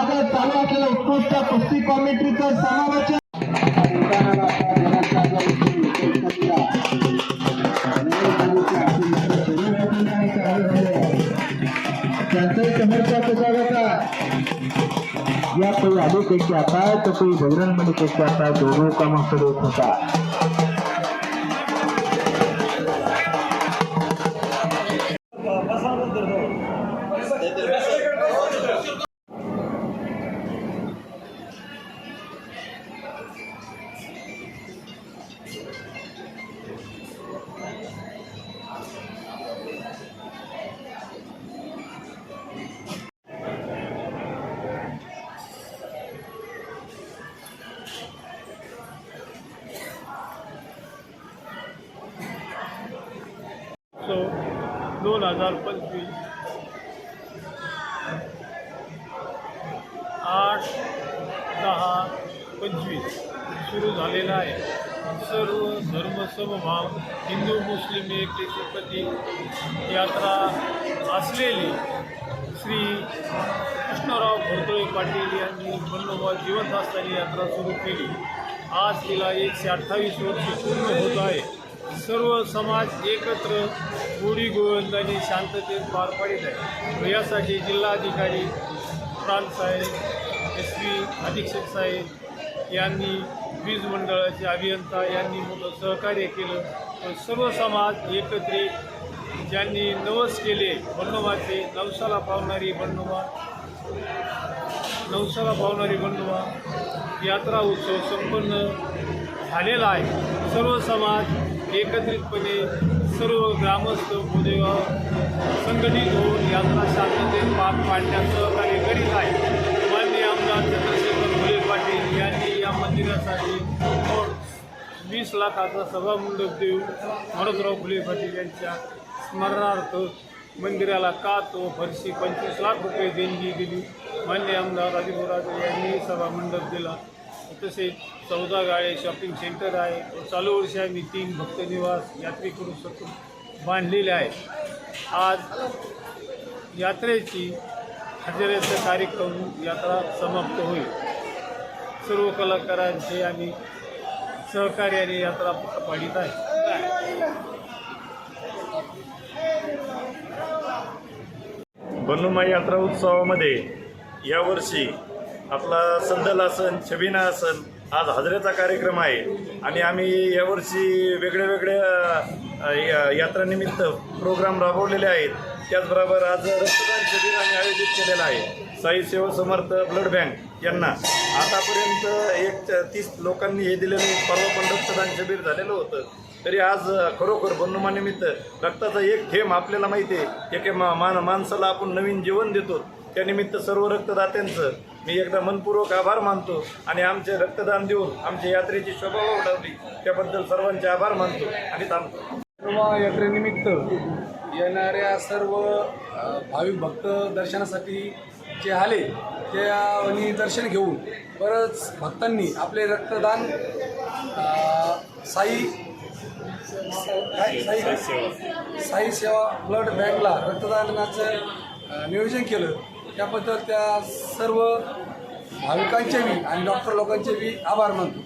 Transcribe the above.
नुसत्या कुस्ती कॉमेंट्रीचं समालोचन. त्यांचाही समर्पण कसा होता या कोई आलू कैसे आता है तो कोई बजरंग बली कैसे आता है दोनों का मकसद एक होता. सो दोन हजार पंचवीस. आठ दहा पंचवीस. सुरू झालेला आहे. सर्व धर्म समभाव हिंदू मुस्लिम एकतेपती यात्रा असलेली श्री कृष्णराव भरतोळे पाटील यांनी बंडोबा जिवंत असताना यात्रा सुरू केली. आज तिला एकशे अठ्ठावीस वर्ष पूर्ण होत आहे. सर्व समाज एकत्र गोडी गोविंदाने शांततेत पार पाडित आहे. यासाठी जिल्हाधिकारी प्रांत साहेब एस पी अधीक्षक साहेब यांनी वीज मंडळाचे अभियंता यांनी मोठं सहकार्य केलं. तर सर्व समाज एकत्रित ज्यांनी नवस केले बंडोबाचे नवसाला पावणारी बंडोबा नवसाला पावणारी बंडोबा यात्रा उत्सव संपन्न झालेला आहे. सर्व समाज एकत्रितपणे सर्व ग्रामस्थ भूदेवा संघटित होऊन यात्रा शांततेत पार पाडण्याचं कार्य करीत आहे माननीय आमदार चंद्रशेखर फुले पाटील यांनी या मंदिरासाठी वीस लाखाचा सभामंडप देऊन मारुतराव फुले पाटील यांच्या स्मरणार्थ मंदिराला कात व फरशी पंचवीस लाख रुपये देणगी दिली. मान्य आमदार राजेंद्रराजे यांनी सभामंडप दिला. तसेच चौदा गाळे शॉपिंग सेंटर आहे. व चालू वर्षी आम्ही तीन भक्तनिवास यात्रेकरू बांधलेले आहे आज यात्रेची हजेऱ्याचा कार्यक्रम यात्रा समाप्त होईल. सर्व कलाकारांचे आणि सहकार्याने यात्रा पाडित आहे बनुमा यात्रा उत्सवामध्ये यावर्षी आपला संदल आसन छबिना आसन आज हजरेचा कार्यक्रम आहे. आणि आम्ही यावर्षी वेगळ्या वेगळ्या या- यात्रानिमित्त प्रोग्राम राबवलेले आहेत. त्याचबरोबर आज रक्तदान शिबिर आम्ही आयोजित केलेलं आहे. साई सेवा समर्थ ब्लड बँक यांना आतापर्यंत एक तीस लोकांनी हे दिलेलं परवा पण रक्तदान शिबिर झालेलं होतं. तरी आज खरोखर बंधुमानिमित्त रक्ताचा एक थेंब आपल्याला माहिती आहे. एके मा मान माणसाला आपण नवीन जीवन देतो. त्यानिमित्त सर्व रक्तदात्यांचं मी एकदा मनपूर्वक आभार मानतो आणि आमचे रक्तदान देऊन आमच्या यात्रेची शोभा वाढवली. त्याबद्दल सर्वांचे आभार मानतो आणि थांबतो. विठोबा यात्रेनिमित्त येणाऱ्या सर्व भाविक भक्त दर्शनासाठी जे आले त्या दर्शन घेऊन बरंच भक्तांनी आपले रक्तदान साई? साई साई सेवा. ब्लड बँकला रक्तदानाचं नियोजन केलं. त्याबद्दल त्या सर्व भाविकांचे बी आणि डॉक्टर लोकांचे बी आभार मानतो.